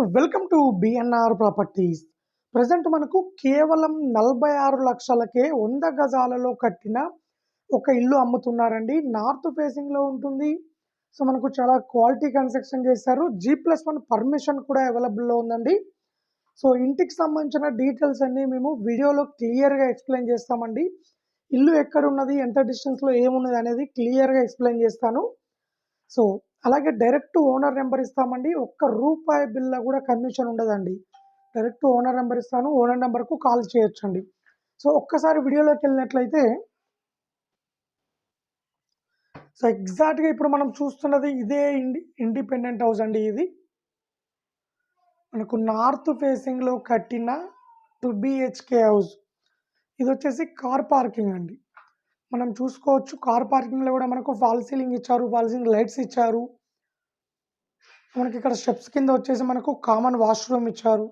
Welcome to BNR properties present మనకు కేవలం నలభై ఆరు లక్షలకే వంద గజాలలో కట్టిన ఒక ఇల్లు అమ్ముతున్నారండి. నార్త్ ఫేసింగ్లో ఉంటుంది. సో మనకు చాలా క్వాలిటీ కన్స్ట్రక్షన్ చేశారు. జీ ప్లస్ వన్ పర్మిషన్ కూడా అవైలబుల్లో ఉందండి. సో ఇంటికి సంబంధించిన డీటెయిల్స్ అన్నీ మేము వీడియోలో క్లియర్గా ఎక్స్ప్లెయిన్ చేస్తామండి. ఇల్లు ఎక్కడ ఉన్నది ఎంత డిస్టెన్స్లో ఏమున్నది అనేది క్లియర్గా ఎక్స్ప్లెయిన్ చేస్తాను. సో అలాగే డైరెక్ట్ ఓనర్ నెంబర్ ఇస్తామండి. ఒక్క రూపాయి బిల్ల కూడా కమిషన్ ఉండదండి. డైరెక్ట్ ఓనర్ నెంబర్ ఇస్తాను ఓనర్ నెంబర్కు కాల్ చేయొచ్చండి. సో ఒక్కసారి వీడియోలోకి వెళ్ళినట్లయితే సో ఎగ్జాక్ట్గా ఇప్పుడు మనం చూస్తున్నది ఇదే ఇండి ఇండిపెండెంట్ హౌస్ అండి ఇది. మనకు నార్త్ ఫేసింగ్లో కట్టిన టూ బిహెచ్కే హౌస్. ఇది వచ్చేసి కార్ పార్కింగ్ అండి. మనం చూసుకోవచ్చు. కార్ పార్కింగ్లో కూడా మనకు ఫాల్ సీలింగ్ ఇచ్చారు ఫాల్ సీలింగ్ లైట్స్ ఇచ్చారు. మనకి ఇక్కడ స్టెప్స్ కింద వచ్చేసి మనకు కామన్ వాష్రూమ్ ఇచ్చారు.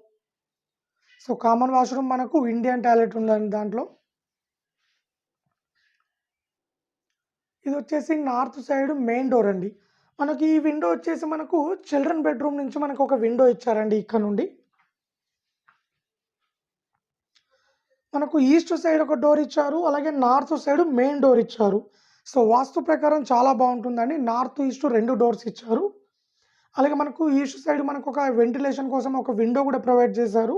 సో కామన్ వాష్రూమ్ మనకు ఇండియన్ టాయిలెట్ ఉందండి దాంట్లో. ఇది వచ్చేసి నార్త్ సైడ్ మెయిన్ డోర్ అండి. మనకి ఈ విండో వచ్చేసి మనకు చిల్డ్రన్ బెడ్రూమ్ నుంచి మనకు ఒక విండో ఇచ్చారండి ఇక్కడ నుండి. మనకు ఈస్ట్ సైడ్ ఒక డోర్ ఇచ్చారు అలాగే నార్త్ సైడ్ మెయిన్ డోర్ ఇచ్చారు. సో వాస్తు ప్రకారం చాలా బాగుంటుందండి. నార్త్ ఈస్ట్ రెండు డోర్స్ ఇచ్చారు. అలాగే మనకు ఈస్ట్ సైడ్ మనకు ఒక వెంటిలేషన్ కోసం ఒక విండో కూడా ప్రొవైడ్ చేశారు.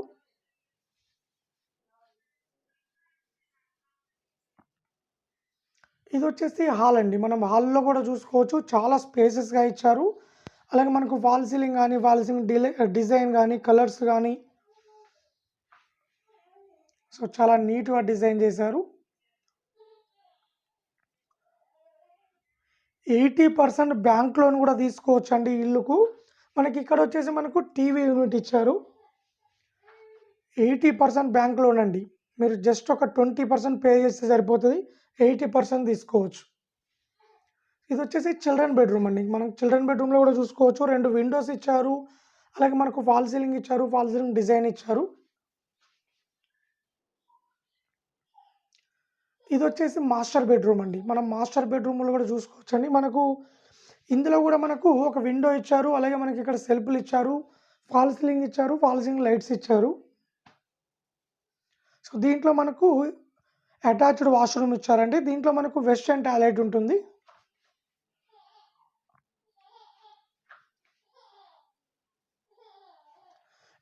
ఇది వచ్చేసి హాల్ అండి. మనం హాల్లో కూడా చూసుకోవచ్చు. చాలా స్పేసెస్గా ఇచ్చారు. అలాగే మనకు వాల్ సీలింగ్ కానీ వాల్ సీలింగ్ డిలే డిజైన్ కానీ కలర్స్ కానీ సో చాలా నీట్గా డిజైన్ చేశారు. ఎయిటీ పర్సెంట్ బ్యాంక్ లోన్ కూడా తీసుకోవచ్చు అండి ఇల్లుకు. మనకి ఇక్కడ వచ్చేసి మనకు టీవీ యూనిట్ ఇచ్చారు. ఎయిటీ పర్సెంట్ బ్యాంక్ లోన్ అండి. మీరు జస్ట్ ఒక ట్వంటీ పర్సెంట్ పే చేస్తే సరిపోతుంది. ఎయిటీ పర్సెంట్ తీసుకోవచ్చు. ఇది వచ్చేసి చిల్డ్రన్ బెడ్రూమ్ అండి. మనం చిల్డ్రన్ బెడ్రూమ్లో కూడా చూసుకోవచ్చు. రెండు విండోస్ ఇచ్చారు. అలాగే మనకు ఫాల్ సీలింగ్ ఇచ్చారు. ఫాల్ సీలింగ్ డిజైన్ ఇచ్చారు. ఇది వచ్చేసి మాస్టర్ బెడ్రూమ్ అండి. మనం మాస్టర్ బెడ్రూమ్లో కూడా చూసుకోవచ్చు అండి మనకు ఇందులో కూడా మనకు ఒక విండో ఇచ్చారు. అలాగే మనకి ఇక్కడ సెల్ఫ్లు ఇచ్చారు. ఫాల్ సీలింగ్ ఇచ్చారు. ఫాల్ సీలింగ్ లైట్స్ ఇచ్చారు. సో దీంట్లో మనకు అటాచ్డ్ వాష్రూమ్ ఇచ్చారండి. దీంట్లో మనకు వెస్టర్న్ టాయిలెట్ ఉంటుంది.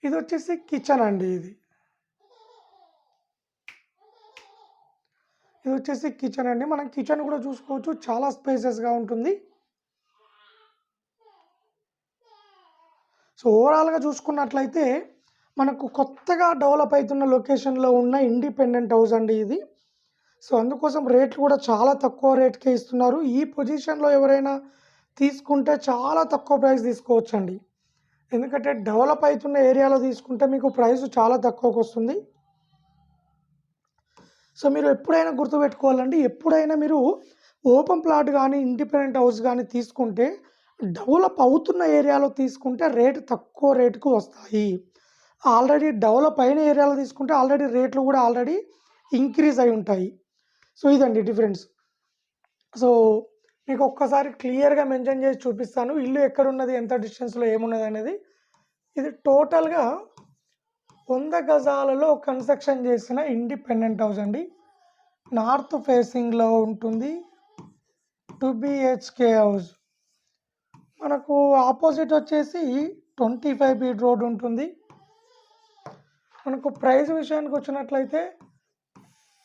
ఇది వచ్చేసి కిచెన్ అండి ఇది. ఇది వచ్చేసి కిచెన్ అండి. మనం కిచెన్ కూడా చూసుకోవచ్చు. చాలా స్పేసెస్గా ఉంటుంది. సో ఓవరాల్గా చూసుకున్నట్లయితే మనకు కొత్తగా డెవలప్ అవుతున్న లొకేషన్లో ఉన్న ఇండిపెండెంట్ హౌస్ అండి ఇది. సో అందుకోసం రేట్లు కూడా చాలా తక్కువ రేట్కే ఇస్తున్నారు. ఈ పొజిషన్లో ఎవరైనా తీసుకుంటే చాలా తక్కువ ప్రైస్ తీసుకోవచ్చండి. ఎందుకంటే డెవలప్ అవుతున్న ఏరియాలో తీసుకుంటే మీకు ప్రైస్ చాలా తక్కువకు వస్తుంది సో మీరు ఎప్పుడైనా గుర్తుపెట్టుకోవాలండి. ఎప్పుడైనా మీరు ఓపెన్ ప్లాట్ కానీ ఇండిపెండెంట్ హౌస్ కానీ తీసుకుంటే డెవలప్ అవుతున్న ఏరియాలో తీసుకుంటే రేటు తక్కువ రేటుకు వస్తాయి. ఆల్రెడీ డెవలప్ అయిన ఏరియాలో తీసుకుంటే ఆల్రెడీ రేట్లు కూడా ఆల్రెడీ ఇంక్రీజ్ అయి ఉంటాయి. సో ఇదండి డిఫరెన్స్. సో మీకు ఒక్కసారి క్లియర్గా మెన్షన్ చేసి చూపిస్తాను. ఇల్లు ఎక్కడున్నది ఎంత డిస్టెన్స్లో ఏమున్నది అనేది. ఇది టోటల్గా వంద గజాలలో కన్స్ట్రక్షన్ చేసిన ఇండిపెండెంట్ హౌస్ అండి. నార్త్ ఫేసింగ్లో ఉంటుంది. Two BHK house. మనకు ఆపోజిట్ వచ్చేసి ట్వంటీ ఫైవ్ ఫీట్ రోడ్ ఉంటుంది. మనకు ప్రైస్ విషయానికి వచ్చినట్లయితే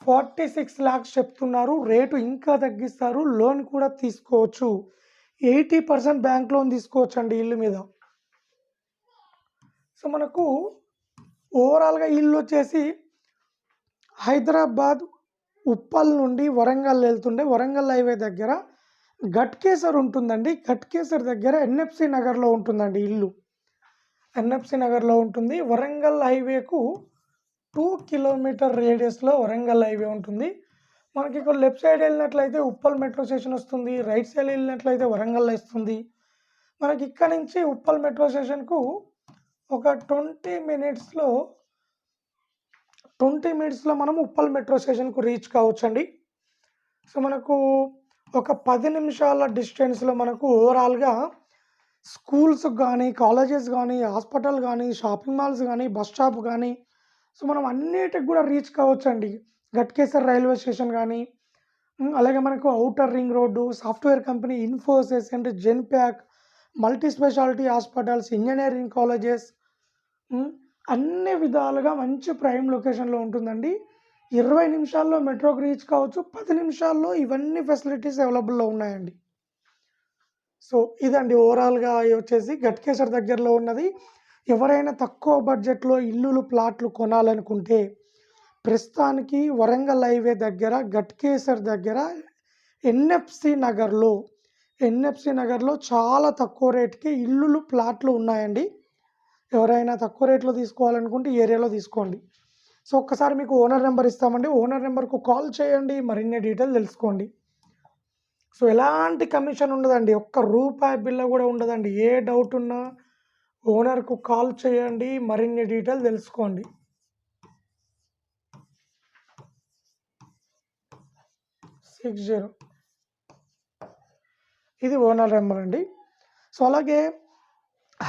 ఫార్టీ సిక్స్ ల్యాక్స్ చెప్తున్నారు. రేటు ఇంకా తగ్గిస్తారు. లోన్ కూడా తీసుకోవచ్చు. ఎయిటీ పర్సెంట్ బ్యాంక్ లోన్ తీసుకోవచ్చు అండి ఇల్లు మీద. సో మనకు ఓవరాల్గా ఇల్లు వచ్చేసి హైదరాబాద్ ఉప్పల్ నుండి వరంగల్ వెళ్తుండే. వరంగల్ హైవే దగ్గర గట్కేసర్ ఉంటుందండి. గట్కేసర్ దగ్గర ఎన్ఎఫ్సి నగర్లో ఉంటుందండి ఇల్లు. ఎన్ఎఫ్సి నగర్లో ఉంటుంది. వరంగల్ హైవేకు టూ కిలోమీటర్ రేడియస్లో వరంగల్ హైవే ఉంటుంది. మనకి ఇక్కడ లెఫ్ట్ సైడ్ వెళ్ళినట్లయితే ఉప్పల్ మెట్రో స్టేషన్ వస్తుంది. రైట్ సైడ్ వెళ్ళినట్లయితే వరంగల్ వస్తుంది. మనకి ఇక్కడ నుంచి ఉప్పల్ మెట్రో స్టేషన్కు ఒక ట్వంటీ మినిట్స్లో ట్వంటీ మినిట్స్లో మనం ఉప్పల్ మెట్రో స్టేషన్కు రీచ్ కావచ్చండి సో మనకు ఒక పది నిమిషాల డిస్టెన్స్లో మనకు ఓవరాల్గా స్కూల్స్ కానీ కాలేజెస్ కానీ హాస్పిటల్ కానీ షాపింగ్ మాల్స్ కానీ బస్ స్టాప్ కానీ సో, మనం అన్నిటికి కూడా రీచ్ కావచ్చండి. ఘట్కేసర్ రైల్వే స్టేషన్ కానీ అలాగే మనకు outer ring road, software company Infosys and Genpact, multi speciality hospitals, engineering colleges అన్ని విధాలుగా మంచి ప్రైమ్ లొకేషన్‌లో ఉంటుందండి. 20 నిమిషాల్లో మెట్రోకి రీచ్ కావచ్చు. పది నిమిషాల్లో ఇవన్నీ ఫెసిలిటీస్ అవైలబుల్‌లో ఉన్నాయండి. సో, ఇదండి ఓవరాల్‌గా వచ్చేసి ఘట్కేసర్ దగ్గరలో ఉన్నది. ఎవరైనా తక్కువ బడ్జెట్‌లో ఇల్లులు, ప్లాట్లు కొనాలనుకుంటే ప్రస్తుతానికి వరంగల్ హైవే దగ్గర గట్కేసర్ దగ్గర ఎన్ఎఫ్‌సి నగర్‌లో, ఎన్ఎఫ్‌సి నగర్‌లో చాలా తక్కువ రేట్‌కి ఇల్లులు, ప్లాట్లు ఉన్నాయండి. ఎవరైనా తక్కువ రేట్‌లో తీసుకోవాలనుకుంటే ఈ ఏరియాలో తీసుకోండి. సో, ఒక్కసారి మీకు ఓనర్ నెంబర్ ఇస్తామండి. ఓనర్ నెంబర్కు కాల్ చేయండి. మరిన్ని డీటెయిల్ తెలుసుకోండి. సో, ఎలాంటి కమిషన్ ఉండదండి. ఒక్క రూపాయి బిల్ల కూడా ఉండదండి. ఏ డౌట్ ఉన్నా ఓనర్‌కు కాల్ చేయండి. మరిన్ని డీటెయిల్ తెలుసుకోండి. 60 ఇది ఓనర్ నెంబర్ అండి. సో, అలాగే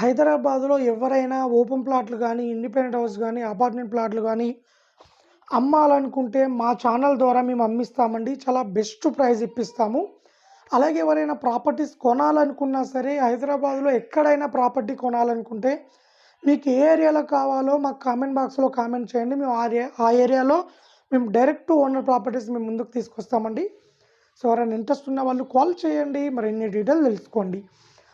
హైదరాబాద్‌లో ఎవరైనా ఓపెన్ ప్లాట్లు కానీ ఇండిపెండెంట్ హౌస్ కానీ అపార్ట్మెంట్ ప్లాట్లు కానీ అమ్మాలనుకుంటే మా ఛానల్ ద్వారా మేము అమ్మిస్తామండి. చాలా బెస్ట్ ప్రైస్ ఇప్పిస్తాము. అలాగే ఎవరైనా ప్రాపర్టీస్ కొనాలనుకున్నా సరే హైదరాబాద్‌లో ఎక్కడైనా ప్రాపర్టీ కొనాలనుకుంటే మీకు ఏ ఏరియాలో కావాలో మాకు కామెంట్ బాక్స్‌లో కామెంట్ చేయండి. మేము ఆ ఆ ఏరియాలో మేము డైరెక్ట్ ఓనర్ ప్రాపర్టీస్ మేము ముందుకు తీసుకొస్తామండి. సో, ఎవరైనా ఇంట్రెస్ట్ ఉన్న వాళ్ళు కాల్ చేయండి. మరిన్ని డీటెయిల్ తెలుసుకోండి.